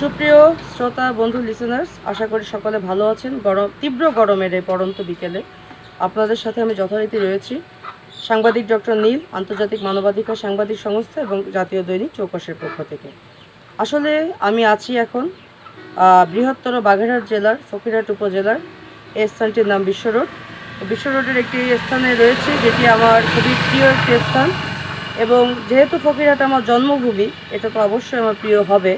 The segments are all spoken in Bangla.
সুপ্রিয় শ্রোতা, বন্ধু লিসেনার্স আশা করি সকলে ভালো আছেন। গরম, তীব্র গরমের এই পড়ন্ত বিকেলে আপনাদের সাথে আমি যথারীতি রয়েছি। সাংবাদিক ডক্টর নীল, আন্তর্জাতিক মানবাধিকার সাংবাদিক সংস্থা এবং জাতীয় দৈনিক চৌকসের পক্ষ থেকে। আসলে আমি আছি এখন বৃহত্তর বাগেরহাট জেলার, ফকিরহাট উপজেলার এই স্থানটির নাম বিশ্ব রোড। বিশ্ব রোডের একটি স্থানে রয়েছে যেটি আমার খুবই প্রিয় একটি স্থান এবং যেহেতু ফকিরহাট আমার জন্মভূমি, এটা তো অবশ্যই আমার প্রিয় হবে।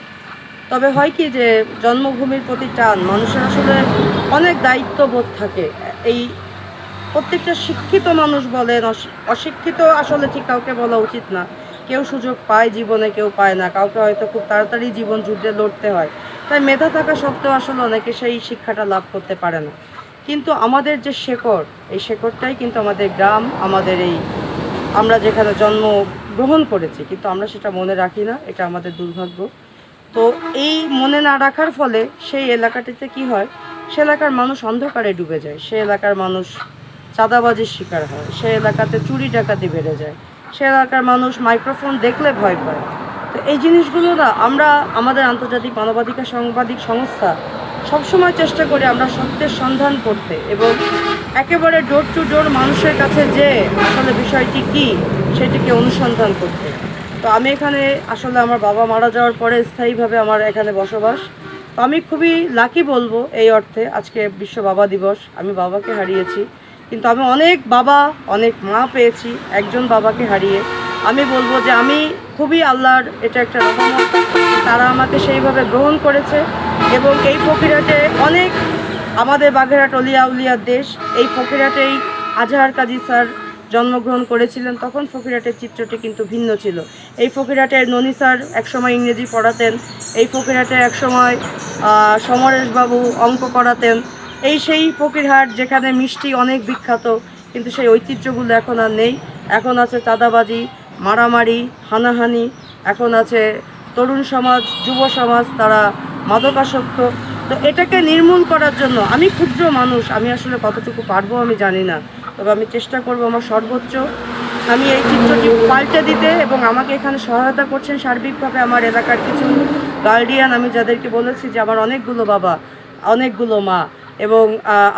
তবে হয় কি যে জন্মভূমির প্রতি টান, মানুষের আসলে অনেক দায়িত্ববোধ থাকে। এই প্রত্যেকটা শিক্ষিত মানুষ বলেন অশিক্ষিত আসলে ঠিক কাউকে বলা উচিত না। কেউ সুযোগ পায় জীবনে, কেউ পায় না। কাউকে হয়তো খুব তাড়াতাড়ি জীবন যুদ্ধে লড়তে হয়। তাই মেধা থাকা সত্ত্বেও আসলে অনেকে সেই শিক্ষাটা লাভ করতে পারে না। কিন্তু আমাদের যে শেকড়, এই শেকড়টাই কিন্তু আমাদের গ্রাম, আমাদের এই আমরা যেখানে জন্ম গ্রহণ করেছি, কিন্তু আমরা সেটা মনে রাখি না। এটা আমাদের দুর্ভাগ্য। তো এই মনে না রাখার ফলে সেই এলাকাটিতে কি হয়, সে এলাকার মানুষ অন্ধকারে ডুবে যায়, সে এলাকার মানুষ চাঁদাবাজির শিকার হয়, সে এলাকাতে চুরি ডাকাতি বেড়ে যায়, সে এলাকার মানুষ মাইক্রোফোন দেখলে ভয় পায়। তো এই জিনিসগুলো না আমরা আমাদের আন্তর্জাতিক মানবাধিকার সাংবাদিক সংস্থা সবসময় চেষ্টা করি আমরা সত্যের সন্ধান করতে এবং একেবারে ডোর টু ডোর মানুষের কাছে যে আসলে বিষয়টি কি, সেটিকে অনুসন্ধান করতে। তো আমি এখানে আসলে আমার বাবা মারা যাওয়ার পরে স্থায়ীভাবে আমার এখানে বসবাস। তো আমি খুবই লাকি বলব এই অর্থে আজকে বিশ্ব বাবা দিবস। আমি বাবাকে হারিয়েছি। কিন্তু আমি অনেক বাবা, অনেক মা পেয়েছি একজন বাবাকে হারিয়ে। আমি বলব যে আমি খুবই আল্লাহর এটা একটা রহমত। তারা আমাকে সেইভাবে গ্রহণ করেছে এবং এই ফকিরাটে অনেক আমাদের বাগেরহাট অলিয়া উলিয়ার দেশ। এই ফকিরহাটেই আজহার কাজী স্যার জন্মগ্রহণ করেছিলেন, তখন ফকিরহাটের চিত্রটি কিন্তু ভিন্ন ছিল। এই ফকিরহাটের ননী স্যার একসময় ইংরেজি পড়াতেন, এই ফকিরহাটে একসময় সমরেশবাবু অঙ্ক করাতেন এই সেই ফকিরহাট যেখানে মিষ্টি অনেক বিখ্যাত, কিন্তু সেই ঐতিহ্যগুলো এখন আর নেই। এখন আছে চাঁদাবাজি, মারামারি, হানাহানি, এখন আছে তরুণ সমাজ, যুব সমাজ, তারা মাদকাসক্ত। তো এটাকে নির্মূল করার জন্য আমি ক্ষুদ্র মানুষ, আমি আসলে কতটুকু পারব আমি জানি না। তবে আমি চেষ্টা করব আমার সর্বোচ্চ। আমি এই চিত্রটি পাল্টে দিতে এবং আমাকে এখানে সহায়তা করছেন সার্বিকভাবে আমার এলাকার কিছু গার্ডিয়ান। আমি যাদেরকে বলেছি যে আমার অনেকগুলো বাবা, অনেকগুলো মা এবং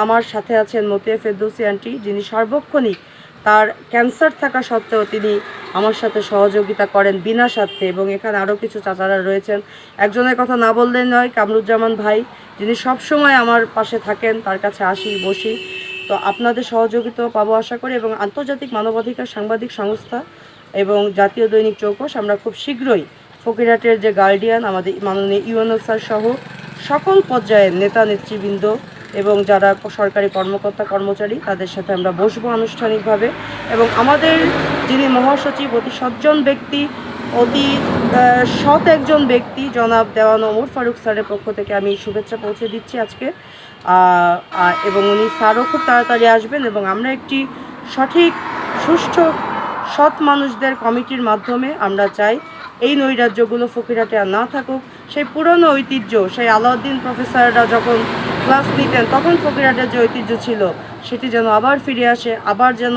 আমার সাথে আছেন মতিয়া ফেরদৌসি আন্টি যিনি সার্বক্ষণিক তার ক্যান্সার থাকা সত্ত্বেও তিনি আমার সাথে সহযোগিতা করেন বিনা স্বার্থে এবং এখানে আরও কিছু চাচারা রয়েছেন। একজনের কথা না বললেই নয়, কামরুজ্জামান ভাই, যিনি সবসময় আমার পাশে থাকেন, তার কাছে আসি, বসি। তো আপনাদের সহযোগিতা পাবো আশা করি এবং আন্তর্জাতিক মানবাধিকার সাংবাদিক সংস্থা এবং জাতীয় দৈনিক চৌকস, আমরা খুব শীঘ্রই ফকিরহাটের যে গার্ডিয়ান আমাদের মাননীয় ইউএনও স্যার সহ সকল পর্যায়ের নেতা, নেতৃবৃন্দ এবং যারা সরকারি কর্মকর্তা, কর্মচারী, তাদের সাথে আমরা বসবো আনুষ্ঠানিকভাবে এবং আমাদের যিনি মহাসচিব অতি সজ্জন ব্যক্তি অতি সৎ একজন ব্যক্তি, জনাব দেওয়ান ওমর ফারুক স্যারের পক্ষ থেকে আমি শুভেচ্ছা পৌঁছে দিচ্ছি আজকে। এবং উনি স্যারও খুব তাড়াতাড়ি আসবেন এবং আমরা একটি সঠিক, সুষ্ঠু, সৎ মানুষদের কমিটির মাধ্যমে আমরা চাই এই নৈরাজ্যগুলো ফকিরাটে আর না থাকুক। সেই পুরনো ঐতিহ্য, সেই আলাউদ্দিন প্রফেসররা যখন ক্লাস নিতেন, তখন ফকিরহাটের যে ঐতিহ্য ছিল, সেটি যেন আবার ফিরে আসে, আবার যেন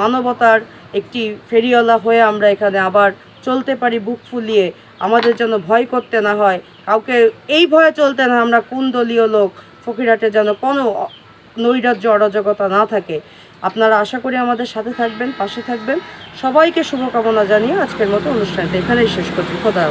মানবতার একটি ফেরিওয়ালা হয়ে আমরা এখানে আবার চলতে পারি বুক ফুলিয়ে। আমাদের যেন ভয় করতে না হয়। কাউকে এই ভয়ে চলতে না আমরা কোন দলীয় লোক? ফকিরহাটে যেন কোনো নৈরাজ্য, অরাজকতা না থাকে। আপনারা আশা করি আমাদের সাথে থাকবেন, পাশে থাকবেন। সবাইকে শুভকামনা জানিয়ে আজকের মতো অনুষ্ঠানটা এখানেই শেষ করছি। খোদা।